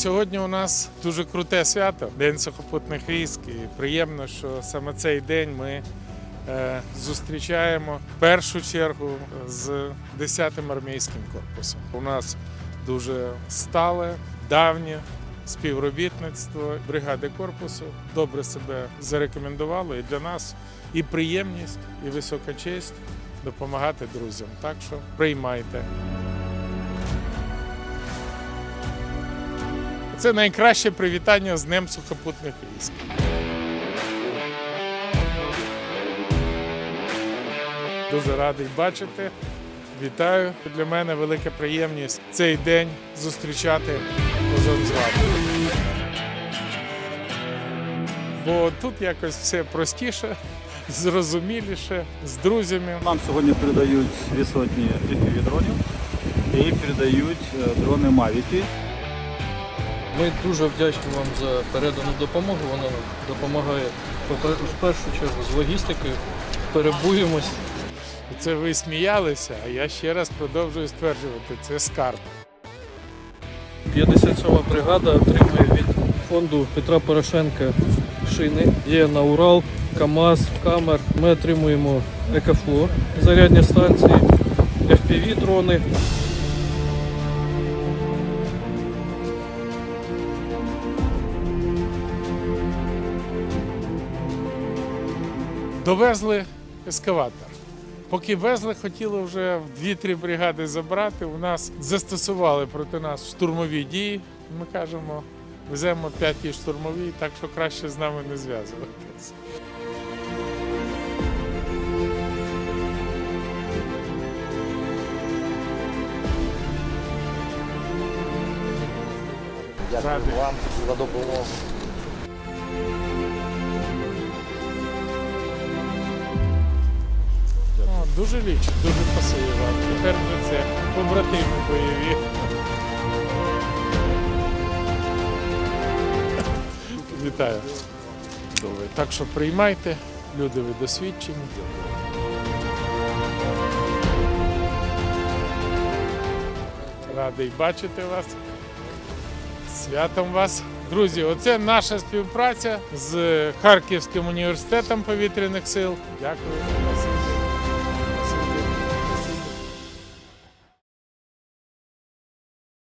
Сьогодні у нас дуже круте свято День сухопутних військ. І приємно, що саме цей день ми е, зустрічаємо в першу чергу з 10-м армійським корпусом. У нас дуже стале, давнє співробітництво бригади корпусу добре себе зарекомендувало і для нас і приємність, і висока честь допомагати друзям. Так що приймайте. Це найкраще привітання з Днем сухопутних військ. Дуже радий бачити. Вітаю. Для мене велика приємність цей день зустрічати разом з вами. Бо тут якось все простіше, зрозуміліше, з друзями. Нам сьогодні передають дві сотні дронів і передають е, дрони Мавіки. Ми дуже вдячні вам за передану допомогу. Вона допомагає в першу чергу з логістикою. Перебуємось. Це ви сміялися, а я ще раз продовжую стверджувати, це скарб. 57-ма бригада отримує від фонду Петра Порошенка шини. Є на Урал, КАМАЗ, Камер. Ми отримуємо Екофло, зарядні станції, FPV дрони. Довезли ескаватор. Поки везли, хотіли вже в 2-3 бригади забрати. У нас застосували проти нас штурмові дії. Ми кажемо, веземо п'яті штурмові, так що краще з нами не зв'язуватися. Дякую вам за допомогу. Дуже лічу, дуже пасує вам. Тепер вже це побратими бойові. Вітаю. Добре. Так що приймайте, люди ви досвідчені. Радий бачити вас. Святом вас. Друзі, оце наша співпраця з Харківським університетом повітряних сил. Дякую.